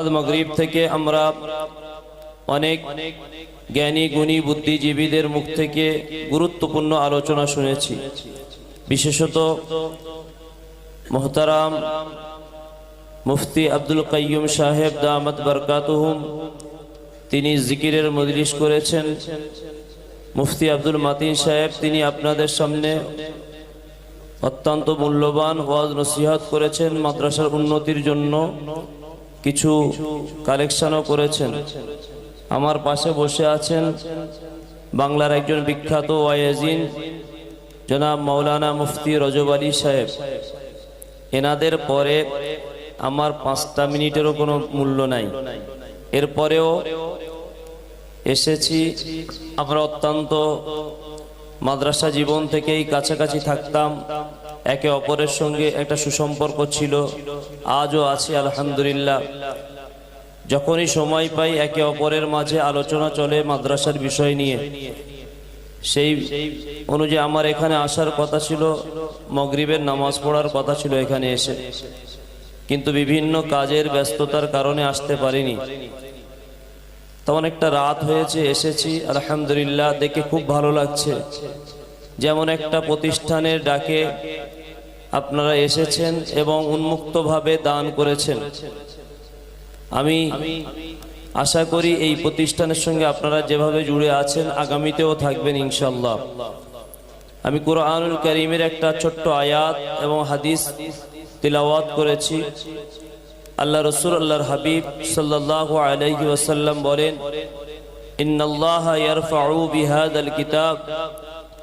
আজ মগরিব থেকে আমরা অনেক জ্ঞানী, গুণী, বুদ্ধিজীবীদের মুখ থেকে গুরুত্বপূর্ণ আলোচনা শুনেছি। বিশেষত মোহতারাম মুফতি আব্দুল কাইয়ুম সাহেব দামাত বরকাতুহুম, তিনি জিকিরের মজলিস করেছেন। মুফতি আব্দুল মাতিন সাহেব, তিনি আপনাদের সামনে অত্যন্ত মূল্যবান ওয়াজ নসিহত করেছেন মাদ্রাসার উন্নতির জন্য। কিছু কালেকশনও করেছেন। আমার পাশে বসে আছেন বাংলার একজন বিখ্যাত ওয়াইজিন, জনাব মাওলানা মুফতি রজব আলী সাহেব। এনাদের পরে আমার পাঁচটা মিনিটেরও কোনো মূল্য নাই। এরপরেও এসেছি। আমরা অত্যন্ত মাদ্রাসা জীবন থেকেই কাছাকাছি থাকতাম। একে অপরের সঙ্গে একটা সুসম্পর্ক ছিল, আজও আছে, আলহামদুলিল্লাহ। যখনই সময় পাই, একে অপরের মাঝে আলোচনা চলে মাদ্রাসার বিষয় নিয়ে। সেই অনুযায়ী আমার এখানে আসার কথা ছিল, মগরিবের নামাজ পড়ার কথা ছিল এখানে এসে। কিন্তু বিভিন্ন কাজের ব্যস্ততার কারণে আসতে পারিনি। তখন একটা রাত হয়েছে, এসেছি, আলহামদুলিল্লাহ, দেখে খুব ভালো লাগছে। যেমন একটা প্রতিষ্ঠানের ডাকে আপনারা এসেছেন এবং উন্মুক্তভাবে দান করেছেন। আমি আশা করি এই প্রতিষ্ঠানের সঙ্গে আপনারা যেভাবে জুড়ে আছেন, আগামীতেও থাকবেন ইনশাল্লাহ আমি কোরআনুল করিমের একটা ছোট্ট আয়াত এবং হাদিস তিলাওয়াত করেছি। আল্লাহ রসুল, আল্লাহর হাবিব সাল্লাহ আলাইহি ওয়াসাল্লাম বলেন, ইন্নাল্লাহ ইয়ারফাউ বিহাদাল কিতাব।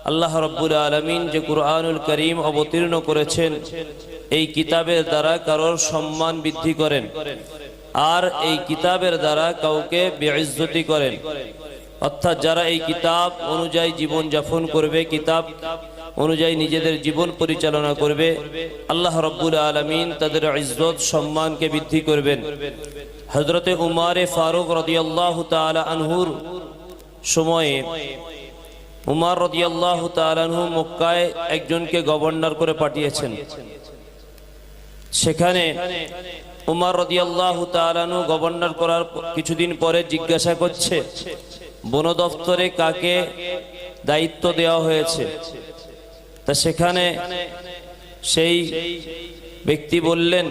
আল্লাহ রব্বুল আলমিন যে কুরআনুল করিম অবতীর্ণ করেছেন, এই কিতাবের দ্বারা কারোর সম্মান বৃদ্ধি করেন আর এই কিতাবের দ্বারা কাউকে বেইজ্জতি করেন। অর্থাৎ যারা এই কিতাব অনুযায়ী জীবন যাপন করবে, কিতাব অনুযায়ী নিজেদের জীবন পরিচালনা করবে, আল্লাহ রব্বুল আলমিন তাদের ইজ্জত, সম্মানকে বৃদ্ধি করবেন। হজরতে উমারে ফারুক রদিয়াল্লাহ তালা আনহুর সময়ে উমার রদিয়াল্লাহ তালানহু মক্কায় একজনকে গভর্নর করে পাঠিয়েছেন। সেখানে উমার রদিয়াল্লাহ তালানহু গভর্নর করার কিছুদিন পরে জিজ্ঞাসা করছে, বন দপ্তরে কাকে দায়িত্ব দেওয়া হয়েছে? তা সেখানে সেই ব্যক্তি বললেন,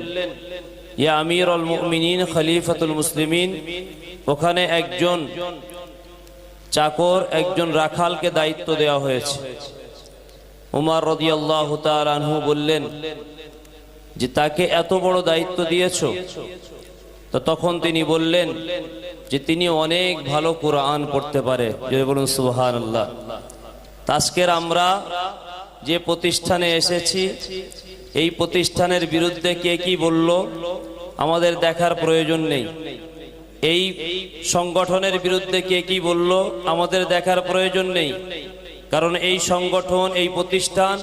ইয়া আমির অল মুমিনিন খলিফাতুল মুসলিমিন, ওখানে একজন চাকর একজন রাখালকে দায়িত্ব দেওয়া হয়েছে। উমার রদিয়াল্লাহ আনহু বললেন, যে তাকে এত বড় দায়িত্ব দিয়েছ? তো তখন তিনি বললেন, যে তিনি অনেক ভালো কোরআন পড়তে পারে। যদি বলুন সুহান আল্লাহ আজকের আমরা যে প্রতিষ্ঠানে এসেছি, এই প্রতিষ্ঠানের বিরুদ্ধে কে কি বলল, আমাদের দেখার প্রয়োজন নেই। এই সংগঠনের বিরুদ্ধে কে কি বলল আমাদের দেখার প্রয়োজন নেই। কারণ এই সংগঠন, এই প্রতিষ্ঠান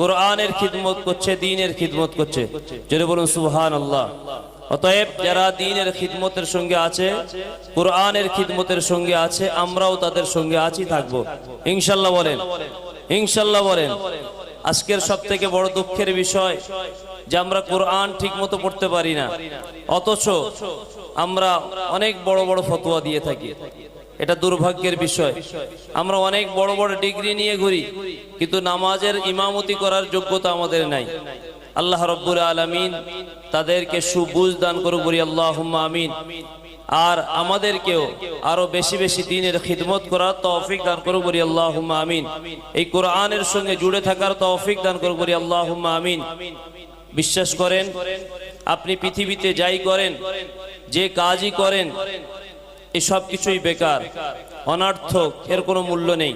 কোরআনের খিদমত করছে, দিনের খিদমত করছে। যদি বলুন সুহান আল্লাহ অতএব যারা দিনের খিদমতের সঙ্গে আছে, কোরআনের খিদমতের সঙ্গে আছে, আমরাও তাদের সঙ্গে আছি, থাকব। ইনশাল্লাহ বলেন ইনশাল্লাহ বলেন। আজকের সব থেকে বড় দুঃখের বিষয় যে আমরা কোরআন ঠিক মতো পড়তে পারি না। অথচ আমরা অনেক বড় বড় ফতোয়া দিয়ে থাকি। এটা দুর্ভাগ্যের বিষয়। আমরা অনেক বড় বড় ডিগ্রি নিয়ে ঘুরি, কিন্তু নামাজের ইমামতি করার যোগ্যতা আমাদের নাই। আল্লাহ রব্বুল আলমিন তাদেরকে সুবুজ দান করুক বলি আল্লাহ আমিন। আর আমাদেরকেও আরও বেশি বেশি দিনের খিদমত করার তৌফিক দান করুক বলি আল্লাহ আমিন। এই কোরআনের সঙ্গে জুড়ে থাকার তৌফিক দান করুক বলি আল্লাহ আমিন। বিশ্বাস করেন, আপনি পৃথিবীতে যাই করেন যে কাজই করেন এই সব কিছুই বেকার, অনার্থক, এর কোনো মূল্য নেই।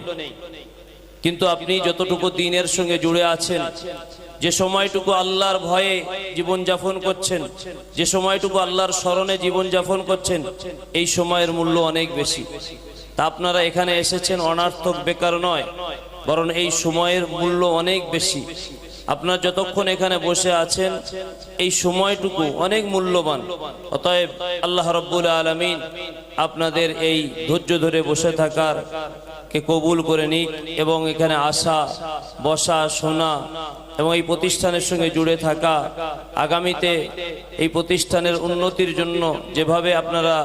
কিন্তু আপনি যতটুকু দিনের সঙ্গে জুড়ে আছেন, যে সময়টুকু আল্লাহর ভয়ে জীবন যাপন করছেন, যে সময়টুকু আল্লাহর স্মরণে জীবন যাপন করছেন, এই সময়ের মূল্য অনেক বেশি। তা আপনারা এখানে এসেছেন অনার্থক, বেকার নয়, বরং এই সময়ের মূল্য অনেক বেশি। আপনার যতক্ষণ এখানে বসে আছেন, এই সময়টুকু অনেক মূল্যবান। অতএব আল্লাহ রব্বুল আলমিন আপনাদের এই ধৈর্য ধরে বসে থাকার কে কবুল করে নিক এবং এখানে আসা, বসা, শোনা এবং এই প্রতিষ্ঠানের সঙ্গে জুড়ে থাকা আগামীতে এই প্রতিষ্ঠানের উন্নতির জন্য যেভাবে আপনারা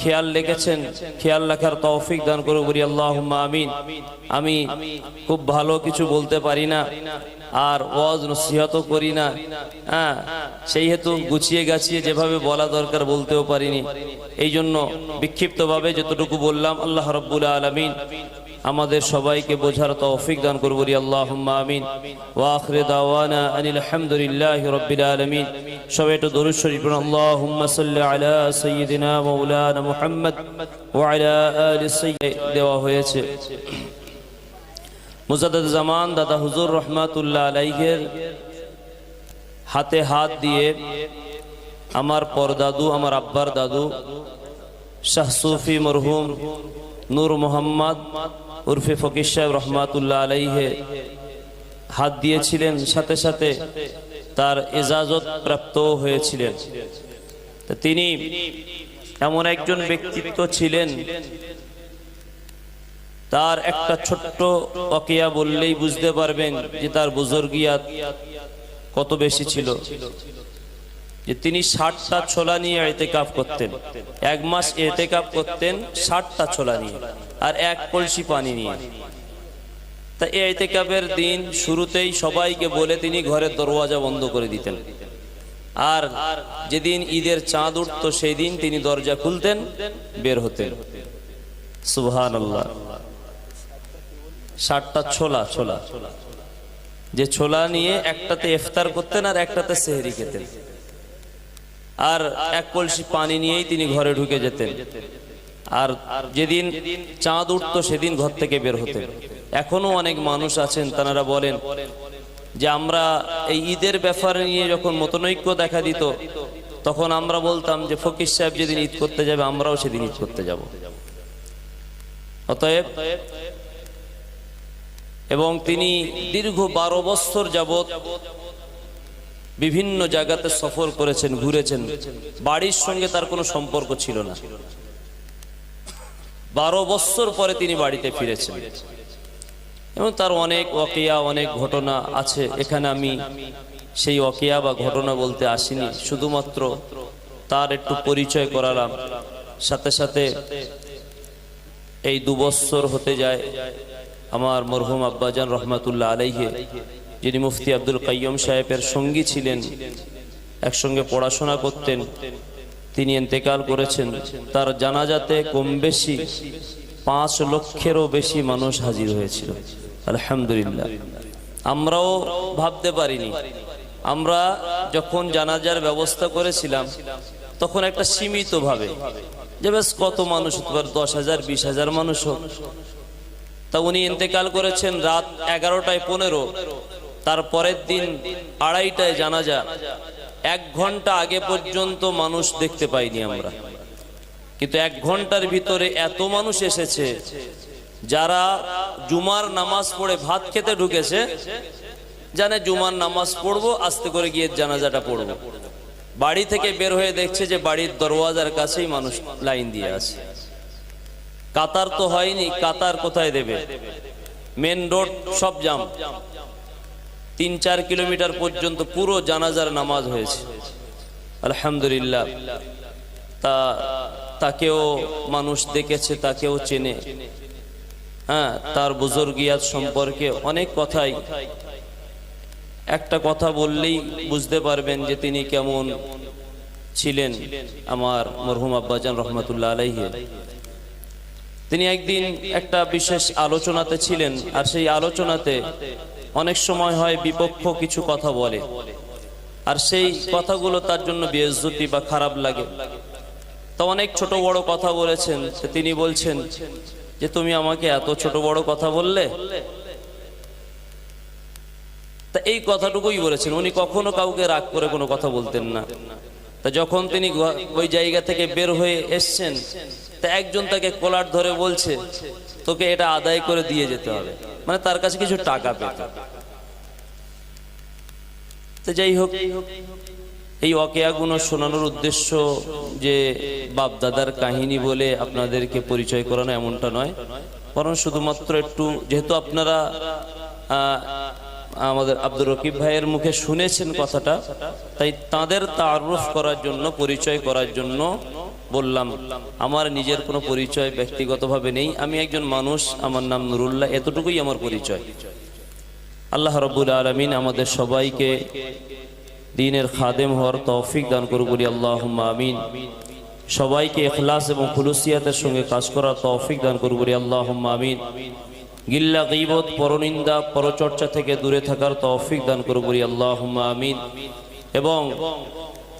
খেয়াল রেখেছেন, খেয়াল রাখার তৌফিক দান করে বলি আল্লাহ আমিন। আমি খুব ভালো কিছু বলতে পারি না। আর ওয়াজ নসিহতও করি না। হ্যাঁ সেই হেতু গুছিয়ে গাছিয়ে যেভাবে বলা দরকার বলতেও পারিনি। এই জন্য বিক্ষিপ্তভাবে যতটুকু বললাম, আল্লাহ রব্বুল আলমিন আমাদের সবাইকে বোঝার তৌফিক দান করব আল্লাহ আমিন। ওয়াখরে দাওয়ানা আনিল আলহামদুলিল্লাহ রব্বিল আলমিন। সবাই একটু দরুদ শরীফ পড়ুন, আল্লাহুম্মা সাল্লি আলা সাইয়্যিদিনা মাওলানা মুহাম্মদ ওয়া আলা আলি সাইয়্যিদ দেওয়া হয়েছে। মুজাদ্দাদ জামান দাদা হুজুর রহমাতুল্লাহ আলাইহের হাতে হাত দিয়ে আমার পরদাদু, আমার আব্বার দাদু, শাহ সুফি মরহুম নূর মোহাম্মদ উর্ফে ফকির সাহেব রহমাতুল্লাহ আলাইহে হাত দিয়েছিলেন, সাথে সাথে তার এজাজত প্রাপ্ত হয়েছিলেন। তিনি এমন একজন ব্যক্তিত্ব ছিলেন তার একটা ছোট্ট অকিয়া বললেই বুঝতে পারবেন যে তার বুজুর্গিয়াত কত বেশি ছিল। যে তিনি ষাটটা ছোলা নিয়ে এতেকাপ করতেন। এক মাস এতেকাপ করতেন ষাটটা ছোলা নিয়ে আর এক কলসি পানি নিয়ে। তা এতেকাপের দিন শুরুতেই সবাইকে বলে তিনি ঘরের দরওয়াজা বন্ধ করে দিতেন। আর যেদিন ঈদের চাঁদ উঠত, সেই দিন তিনি দরজা খুলতেন, বের হতেন। সুবহান আল্লাহ ষাটটা ছোলা ছোলা। যে ছোলা নিয়ে একটাতে ইফতার করতেন আর একটাতে সেহরি খেতেন। আর এক কলসি পানি নিয়েই তিনি ঘরে ঢুকে যেতেন। আর যেদিন চাঁদ উঠতো সেদিন ঘর থেকে বের হতেন। এখনও অনেক মানুষ আছেন, তারা বলেন যে আমরা এই ঈদের ব্যাপারে নিয়ে যখন মতনৈক্য দেখা দিত, তখন আমরা বলতাম যে ফকির সাহেব যেদিন ঈদ করতে যাবে, আমরাও সেদিন ঈদ করতে যাব। অতএব এবং তিনি দীর্ঘ বারো বছর যাবৎ বিভিন্ন জায়গাতে সফর করেছেন, ঘুরেছেন। বাড়ির সঙ্গে তার কোনো সম্পর্ক ছিল না। বারো বছর পরে তিনি বাড়িতে ফিরেছেন। এবং তার অনেক অকিয়া অনেক ঘটনা আছে। এখানে আমি সেই অকিয়া বা ঘটনা বলতে আসিনি। শুধুমাত্র তার একটু পরিচয় করালাম। সাথে সাথে এই দুবৎসর হতে যায়। আমার মরহুম আব্বাজান রহমাতুল্লাহ আলাইহে, যিনি মুফতি আব্দুল কাইয়ম সাহেবের সঙ্গী ছিলেন, একসঙ্গে পড়াশোনা করতেন, তিনি এতেকাল করেছেন, তার জানাজাতে কম বেশি পাঁচ লক্ষেরও বেশি মানুষ হাজির হয়েছিল। আলহামদুলিল্লাহ। আমরাও ভাবতে পারিনি। আমরা যখন জানাজার ব্যবস্থা করেছিলাম, তখন একটা সীমিতভাবে যে বেশ কত মানুষ হতে পারে দশ হাজার, বিশ হাজার মানুষ হোক তা উনি ইন্তেকাল করেছেন রাত এগারোটায় পনেরো। তার পরের দিন আড়াইটায় জানাজা। এক ঘণ্টা আগে পর্যন্ত মানুষ দেখতে পাইনি আমরা। কিন্তু এক ঘণ্টার ভিতরে এত মানুষ এসেছে, যারা জুমার নামাজ পড়ে ভাত খেতে ঢুকেছে, জানে জুমার নামাজ পড়ব, আস্তে করে গিয়ে জানাজাটা পড়ব। বাড়ি থেকে বের হয়ে দেখছে যে বাড়ির দরওয়াজার কাছেই মানুষ লাইন দিয়ে আছে। কাতার তো হয়নি, কাতার কোথায় দেবে? মেন রোড সব জাম তিন চার কিলোমিটার পর্যন্ত পুরো জানাজার নামাজ হয়েছে। আলহামদুলিল্লাহ। তা, তাকেও মানুষ দেখেছে, তাকেও চেনে। হ্যাঁ তার বুজুর্গিয়াত সম্পর্কে অনেক কথাই। একটা কথা বললেই বুঝতে পারবেন যে তিনি কেমন ছিলেন আমার মরহুম আব্বাজান রহমতুল্লাহ আলাইহে। তিনি একদিন একটা বিশেষ আলোচনাতে ছিলেন, আর সেই আলোচনাতে অনেক সময় হয় বিপক্ষ কিছু কথা বলে, আর সেই কথাগুলো তার জন্য বেজ্জতি বা খারাপ লাগে। তো অনেক ছোট বড় কথা বলেছেন তিনি বলছেন যে, তুমি আমাকে এত ছোট বড় কথা বললে? তা এই কথাটুকুই বলেছেন। উনি কখনো কাউকে রাগ করে কোনো কথা বলতেন না। তা যখন তিনি ওই জায়গা থেকে বের হয়ে এসছেন তা একজন তাকে কোলার ধরে বলছে, তোকে এটা আদায় করে দিয়ে যেতে হবে। মানে তার কাছে কিছু টাকা পেত। তো যাই হোক, এই অকেয়াগুলো শোনানোর উদ্দেশ্য যে বাপ দাদার কাহিনী বলে আপনাদেরকে পরিচয় করানো এমনটা নয়, বরং শুধুমাত্র একটু, যেহেতু আপনারা আমাদের আব্দুর রকিব ভাইয়ের মুখে শুনেছেন কথাটা, তাই তাদের তারুফ করার জন্য, পরিচয় করার জন্য বললাম, আমার নিজের কোনো পরিচয় ব্যক্তিগতভাবে নেই। আমি একজন মানুষ। আমার নাম নুরুল্লাহ। এতটুকুই আমার পরিচয়। আল্লাহ রব্বুল আলমিন আমাদের সবাইকে দিনের খাদেম হওয়ার তৌফিক দান করুক বলি আল্লাহ আমিন। সবাইকে এখলাস এবং খুলুসিয়াতের সঙ্গে কাজ করার তৌফিক দান করুক বলি আল্লাহ আমিন। গিল্লা, গিবত, পরনিন্দা, পরচর্চা থেকে দূরে থাকার তৌফিক দান করুক বলি আল্লাহ আমিন। এবং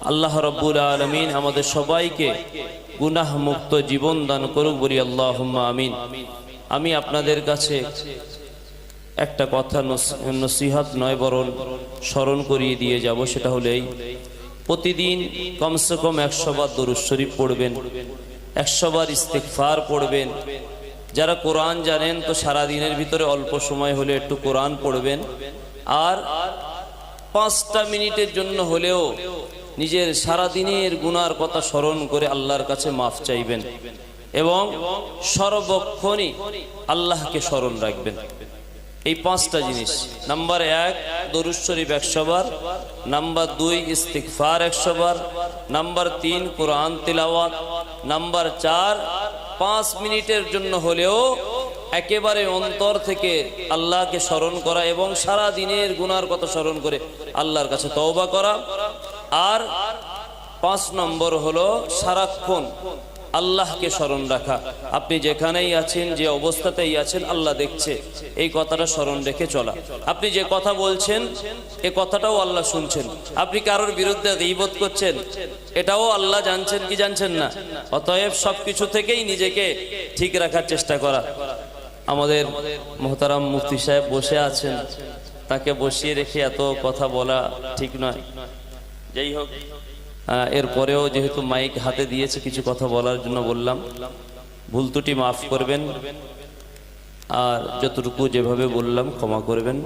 আল্লাহ রব্বুল আলমিন আমাদের সবাইকে গুনাহ মুক্ত জীবন দান করুক বলি আল্লাহ আমিন। আমি আপনাদের কাছে একটা কথা নস- নসিহাত নয়, বরং স্মরণ করিয়ে দিয়ে যাব, সেটা হলো এই। প্রতিদিন কমসে কম একশো বার দরুদ শরীফ পড়বেন, একশো বার ইস্তেকফার পড়বেন। যারা কোরআন জানেন তো সারা দিনের ভিতরে অল্প সময় হলে একটু কোরআন পড়বেন। আর পাঁচটা মিনিটের জন্য হলেও নিজের সারা দিনের গুনার কথা স্মরণ করে আল্লাহর কাছে মাফ চাইবেন এবং সর্বক্ষণই আল্লাহকে স্মরণ রাখবেন। এই পাঁচটা জিনিস। নাম্বার এক, দরুদ শরীফ একশো বার। নাম্বার দুই ইস্তিকফার একশো বার। নাম্বার তিন, কোরআন তিলাওয়াত। নাম্বার চার, পাঁচ মিনিটের জন্য হলেও একেবারে অন্তর থেকে আল্লাহকে স্মরণ করা এবং সারা দিনের গুনার কথা স্মরণ করে আল্লাহর কাছে তওবা করা। আর পাঁচ নম্বর হলো সারাক্ষণ আল্লাহকে স্মরণ রাখা। আপনি যেখানেই আছেন, যে অবস্থাতেই আছেন, আল্লাহ দেখছে। এই কথাটা স্মরণ রেখে চলা। আপনি যে কথা বলছেন, এ কথাটাও আল্লাহ শুনছেন। আপনি কারোর বিরুদ্ধে গীবত করছেন, এটাও আল্লাহ জানছেন কি জানছেন না? অতএব সবকিছু থেকেই নিজেকে ঠিক রাখার চেষ্টা করা। আমাদের মোহতারাম মুফতি সাহেব বসে আছেন। তাকে বসিয়ে রেখে এত কথা বলা ঠিক নয়। যাই হোক এরপরেও যেহেতু মাইক হাতে দিয়েছে, কিছু কথা বলার জন্য বললাম। ভুল ত্রুটি মাফ করবেন। আর যতটুকু যেভাবে বললাম ক্ষমা করবেন।